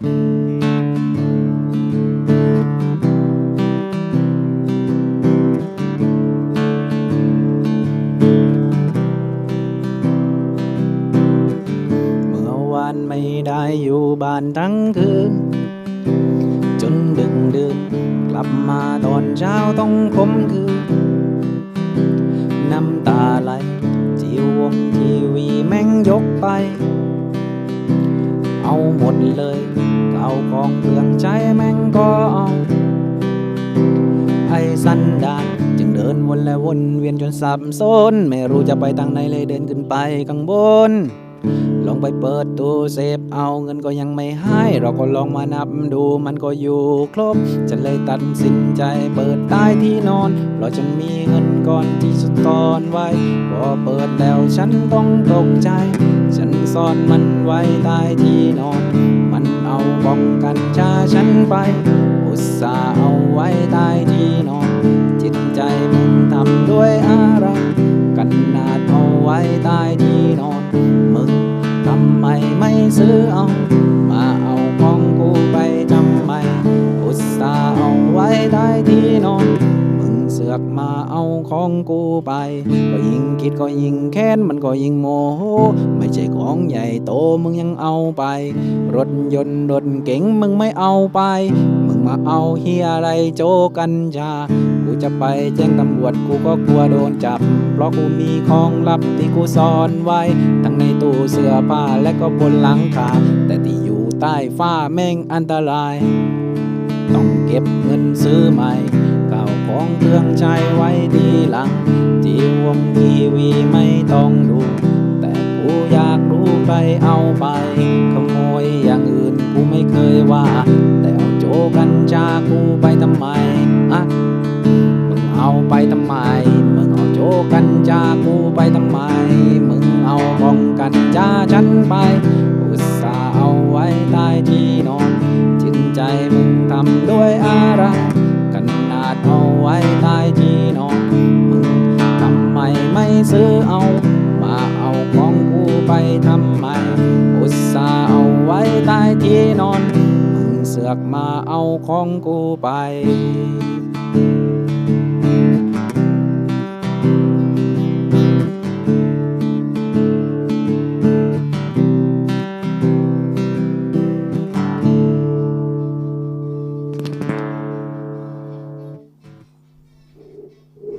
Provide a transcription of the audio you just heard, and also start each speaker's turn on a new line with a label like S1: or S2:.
S1: เมื่อวานไม่ได้อยู่บ้านทั้งคืน จนดึกดื่นกลับมาตอนเช้าต้องคมคืนน้ำตาไหลจีวงทีวีแม่งยกไป เอาหมดเลย เก่ากองเครื่องใช้แม่งก็เอาไอ้สันดานจึงเดินวนและวนเวียนจนสับสนไม่รู้จะไปทางไหนเลยเดินขึ้นไปข้างบน ลองไปเปิดตู้เซฟเอาเงินก็ยังไม่ให้ เราก็ลองมานับดูมันก็อยู่ครบ ฉันเลยตัดสินใจเปิดใต้ที่นอน เพราะฉันมีเงินก่อนที่จะตอนไว้ พอเปิดแล้วฉันต้องตกใจ ฉันซ่อนมันไว้ใต้ที่นอน กัดชาฉันไป อุตส่าห์เอาไว้ใต้ที่นอน จิตใจมึงทำด้วยอะไร กันนาดเอาไว้ใต้ที่นอน มึงทำไมไม่ซื้อเอา มาเอาของกูไปทำไม อุตส่าห์เอาไว้ใต้ที่นอน มาเอาของกูไป ก็ยิ่งคิดก็ยิ่งแค้นมันก็ยิ่งโมโห ไม่ใช่ของใหญ่โตมึงยังเอาไป รถยนต์รถเก๋งมึงไม่เอาไป มึงมาเอาเฮียอะไรโจกันชากูจะไปแจ้งตำรวจกูก็กลัวโดนจับ เพราะกูมีของลับที่กูซ่อนไว้ ทั้งในตู้เสื้อผ้าและก็บนหลังคา แต่ที่อยู่ใต้ฟ้าแม่งอันตราย ต้องเก็บเงินซื้อใหม่ ครื่องใช้ไว้ทีหลังจีวงทีวีไม่ต้องดู แต่กูอยากรู้ใครเอาไป ขโมยอย่างอื่นกูไม่เคยว่า แต่เอาโจกันชากูไปทำไมอะมึงเอาไปทำไม มึงเอาโจกันชากูไปทำไม มึงเอาบ้องกันชาฉันไป อุตส่าห์เอาไว้ใต้ที่นอนจิตใจมึงทำด้วยอะไราดเอาไว้ใต้ที่นอนมึงทำไมไม่ซื้อเอา มาเอาของกูไปทำไม อุตส่าห์เอาไว้ใต้ที่นอน มึงเสือกมาเอาของกูไป Thank you.